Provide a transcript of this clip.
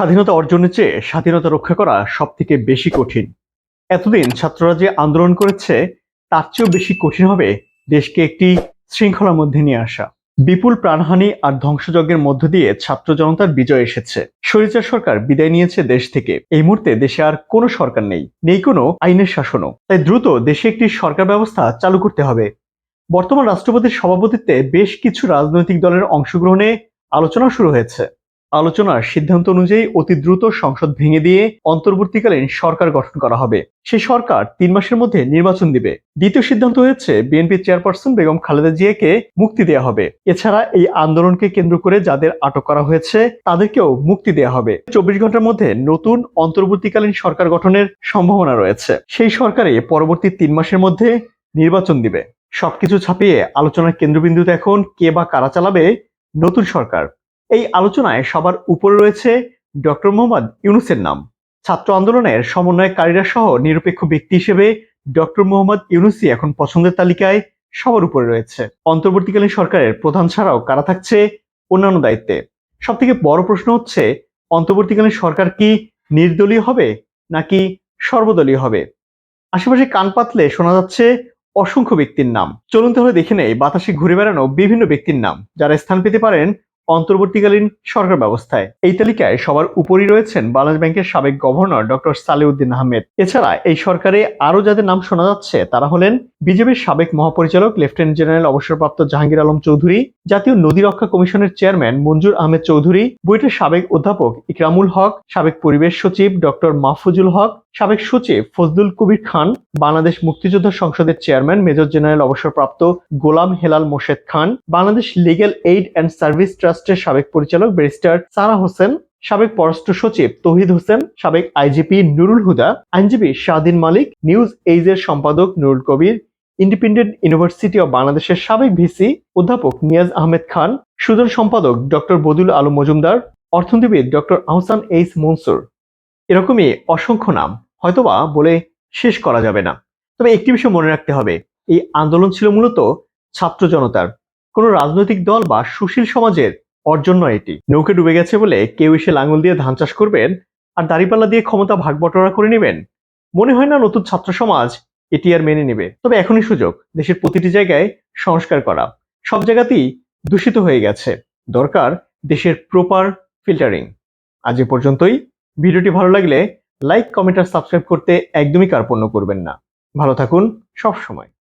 স্বাধীনতা অর্জনের চেয়ে স্বাধীনতা রক্ষা করা সব থেকে বেশি কঠিন। এতদিন ছাত্ররা যে আন্দোলন করেছে, তার চেয়েও বেশি কঠিন হবে দেশকে একটি শৃঙ্খলার মধ্যে নিয়ে আসা। বিপুল প্রাণহানি আর ধ্বংসযজ্ঞের মধ্য দিয়ে ছাত্র জনতার বিজয় এসেছে। স্বৈরাচার সরকার বিদায় নিয়েছে দেশ থেকে। এই মুহূর্তে দেশে আর কোনো সরকার নেই নেই কোনো আইনের শাসনও। তাই দ্রুত দেশে একটি সরকার ব্যবস্থা চালু করতে হবে। বর্তমান রাষ্ট্রপতির সভাপতিত্বে বেশ কিছু রাজনৈতিক দলের অংশগ্রহণে আলোচনা শুরু হয়েছে। আলোচনার সিদ্ধান্ত অনুযায়ী অতি দ্রুত সংসদ ভেঙে দিয়ে অন্তর্বর্তীকালীন সরকার গঠন করা হবে। সেই সরকার তিন মাসের মধ্যে নির্বাচন দিবে। দ্বিতীয় সিদ্ধান্ত হয়েছে বিএনপি চেয়ারপারসন বেগম খালেদা জিয়াকে মুক্তি দেওয়া হবে। এছাড়া এই আন্দোলনকে কেন্দ্র করে যাদের আটক করা হয়েছে, তাদেরকেও মুক্তি দেওয়া হবে। চব্বিশ ঘণ্টার মধ্যে নতুন অন্তর্বর্তীকালীন সরকার গঠনের সম্ভাবনা রয়েছে। সেই সরকারে পরবর্তী তিন মাসের মধ্যে নির্বাচন দিবে। সবকিছু ছাপিয়ে আলোচনার কেন্দ্রবিন্দুতে এখন কে বা কারা চালাবে? নতুন সরকার। এই আলোচনায় সবার উপরে রয়েছে ডক্টর মোহাম্মদ ইউনুসের নাম। ছাত্র আন্দোলনের সমন্বয়কারীরা সহ নিরপেক্ষ ব্যক্তি হিসেবে ডক্টর মোহাম্মদ ইউনুসি এখন পছন্দের তালিকায় সবার উপরে রয়েছে। অন্তর্বর্তীকালীন সরকারের প্রধান ছাড়াও কারা থাকছে অন্যান্য দায়িত্বে? সব থেকে বড় প্রশ্ন হচ্ছে, অন্তর্বর্তীকালীন সরকার কি নির্দলীয় হবে নাকি সর্বদলীয় হবে? আশেপাশে কান পাতলে শোনা যাচ্ছে অসংখ্য ব্যক্তির নাম। চলুন তাহলে দেখে নেই বাতাসে ঘুরে বেড়ানো বিভিন্ন ব্যক্তির নাম, যারা স্থান পেতে পারেন অন্তর্বর্তীকালীন সরকার ব্যবস্থায়। এই তালিকায় সবার উপরই রয়েছেন বাংলাদেশ ব্যাংকের সাবেক গভর্নর ডক্টর সালেউদ্দিন আহমেদ। এছাড়া এই সরকারে আরও যাদের নাম শোনা যাচ্ছে, তারা হলেন বিজেপির সাবেক মহাপরিচালক, লেফটেন্যান্ট জেনারেল অবসরপ্রাপ্ত জাহাঙ্গীর আলম চৌধুরী, জাতীয় নদী রক্ষা কমিশনের চেয়ারম্যান মঞ্জুর আহমেদ চৌধুরী, বুয়েটের সাবেক অধ্যাপক ইকরামুল হক, সাবেক পরিবেশ সচিব ডক্টর মাহফুজুল হক, সাবেক সচিব ফজলুল কবির খান, বাংলাদেশ মুক্তিযোদ্ধা সংসদের চেয়ারম্যান, মেজর জেনারেল অবসরপ্রাপ্ত Golam Helal Morshed Khan, Bangladesh legal aid and service ট্রাস্টের সাবেক পরিচালক ব্যারিস্টার সারা হোসেন, সাবেক পররাষ্ট্র সচিব তহিদ হোসেন, সাবেক আইজিপি নুরুল হুদা, আইনজীবী শাহদিন মালিক, নিউজ এইজের সম্পাদক Nurul Kabir independent university of বাংলাদেশের সাবেক ভিসি অধ্যাপক নিয়াজ আহমেদ খান, সুজন সম্পাদক ডক্টর বদুল আলম মজুমদার, অর্থনীতিবিদ ডক্টর আহসান এইস মনসুর। এরকমই অসংখ্য নাম, হয়তোবা বলে শেষ করা যাবে না। তবে একটি বিষয় মনে রাখতে হবে, এই আন্দোলন ছিল মূলত ছাত্র জনতার। কোনো রাজনৈতিক দল বা সুশীল সমাজের অর্জন নয় এটি। নৌকে ডুবে গেছে বলে কেউ এসে লাঙল দিয়ে ধান চাষ করবেন, আর দাড়িপাল্লা দিয়ে ক্ষমতা ভাগ বটোয়ারা করে নেবেন। মনে হয় না নতুন ছাত্র সমাজ এটি আর মেনে নেবে। তবে এখনই সুযোগ। দেশের প্রতিটি জায়গায় সংস্কার করা। সব জায়গাতেই দূষিত হয়ে গেছে। দরকার দেশের প্রপার ফিল্টারিং আজ এ পর্যন্তই। ভিডিওটি ভালো লাগলে লাইক কমেন্ট আর সাবস্ক্রাইব করতে একদমই কার্পণ্য করবেন না। ভালো থাকুন সব সময়